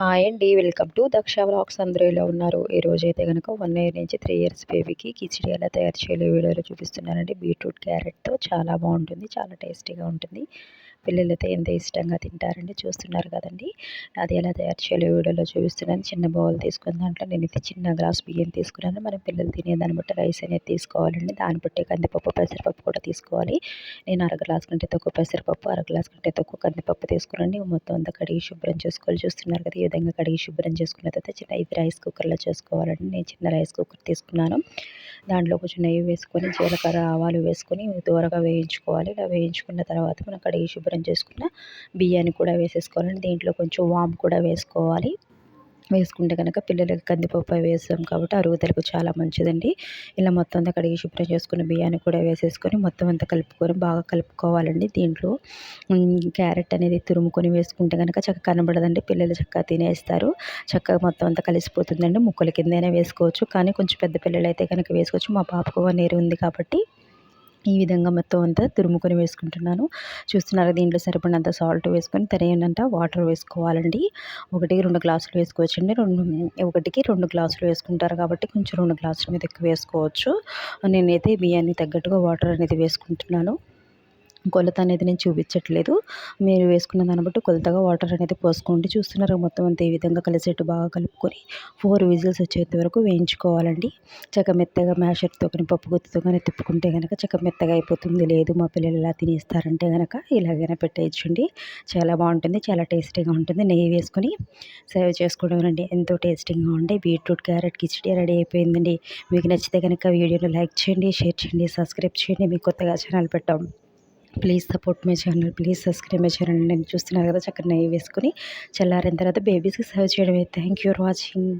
Hi అండి welcome to Daksha vlogs. అందరూ ఎలా ఉన్నారు? ఈ రోజు అయితే కనుక వన్ ఇయర్ నుంచి త్రీ ఇయర్స్ బేబీకి కిచిడి ఎలా తయారు చేయలే వీడియోలో చూపిస్తున్నానండి. బీట్రూట్ క్యారెట్తో చాలా బాగుంటుంది చాలా టేస్టీగా ఉంటుంది. పిల్లలైతే ఎంత ఇష్టంగా తింటారండి చూస్తున్నారు కదండి. అది ఎలా తయారు చేయాలో వీడియోలో చూపిస్తున్నాను. చిన్న బౌల్ తీసుకున్న దాంట్లో నేను అయితే చిన్న గ్లాస్ బియ్యం తీసుకున్నాను. మన పిల్లలు తినేదాన్ని బట్టి రైస్ అనేది తీసుకోవాలండి. దాన్ని బట్టి కందిపప్పు పెసరపప్పు కూడా తీసుకోవాలి. నేను అర గ్లాస్ కంటే తక్కువ పెసరపప్పు అర గ్లాస్ కంటే తక్కువ కందిపప్పు తీసుకురండి మొత్తం అంతా కడిగి శుభ్రం చేసుకోవాలి. చూస్తున్నారు కదా ఈ విధంగా కడిగి శుభ్రం చేసుకున్న తర్వాత చిన్న ఇది రైస్ కుక్కర్లో చేసుకోవాలండి. నేను చిన్న రైస్ కుక్కర్ తీసుకున్నాను. దాంట్లో కొంచెం నెయ్యి వేసుకొని జీలకర్ర ఆవాలు వేసుకొని దూరగా వేయించుకోవాలి. ఇలా వేయించుకున్న తర్వాత మనం కడిగి శుభ్రం చేసుకున్న బియ్యాన్ని కూడా వేసేసుకోవాలండి. దీంట్లో కొంచెం వామ్ కూడా వేసుకోవాలి. వేసుకుంటే కనుక పిల్లలకి కందిపప్పు వేసాం కాబట్టి అరుగుదలకు చాలా మంచిదండి. ఇలా మొత్తం అంతా కడిగి శుభ్రం చేసుకున్న బియ్యాన్ని కూడా వేసేసుకొని మొత్తం అంతా కలుపుకొని బాగా కలుపుకోవాలండి దీంట్లో. క్యారెట్ అనేది తురుముకొని వేసుకుంటే కనుక చక్కగా కనబడదండి. పిల్లలు చక్కగా తినేస్తారు. చక్కగా మొత్తం అంతా కలిసిపోతుందండి. ముక్కల కిందైనా వేసుకోవచ్చు. కానీ కొంచెం పెద్ద పిల్లలు అయితే కనుక వేసుకోవచ్చు. మా పాపకు వన్ ఇయర్ ఉంది కాబట్టి ఈ విధంగా మొత్తం అంతా తురుముకొని వేసుకుంటున్నాను. చూస్తున్నారు దీంట్లో సరిపడినంత సాల్ట్ వేసుకొని తరిగినంత వాటర్ వేసుకోవాలండి. ఒకటికి రెండు గ్లాసులు వేసుకోవచ్చండి. రెండు ఒకటికి రెండు గ్లాసులు వేసుకుంటారు కాబట్టి కొంచెం రెండు గ్లాసుల మీద ఎక్కువ వేసుకోవచ్చు. నేనైతే బియ్యాన్ని తగ్గట్టుగా వాటర్ అనేది వేసుకుంటున్నాను. కొలత అనేది నేను చూపించట్లేదు. మీరు వేసుకున్న దాన్ని బట్టి కొలతగా వాటర్ అనేది పోసుకోండి. చూస్తున్నారు మొత్తం అంతా ఈ విధంగా కలిసేట్టు బాగా కలుపుకొని ఫోర్ విజిల్స్ వచ్చేంత వరకు వేయించుకోవాలండి. చక్క మెత్తగా మ్యాషర్తో కానీ పప్పు గుత్తితో కానీ తిప్పుకుంటే కనుక చక్క మెత్తగా అయిపోతుంది. లేదు మా పిల్లలు ఎలా తినేస్తారంటే కనుక ఇలాగైనా పెట్టేయచ్చండి. చాలా బాగుంటుంది చాలా టేస్టీగా ఉంటుంది. నెయ్యి వేసుకొని సర్వ్ చేసుకోవడం అండి ఎంతో టేస్టీగా ఉండే బీట్రూట్ క్యారెట్ కిచడీ రెడీ అయిపోయిందండి. మీకు నచ్చితే కనుక వీడియోని లైక్ చేయండి షేర్ చేయండి సబ్స్క్రైబ్ చేయండి. మీకు కొత్తగా ఛానల్ పెట్టాం. Please support my channel please subscribe my channel. నేను చూస్తున్నారు కదా చక్కగా నెయ్యి వేసుకొని చల్లారిన తర్వాత బేబీస్కి సర్వ్ చేయడమే. Thank you for watching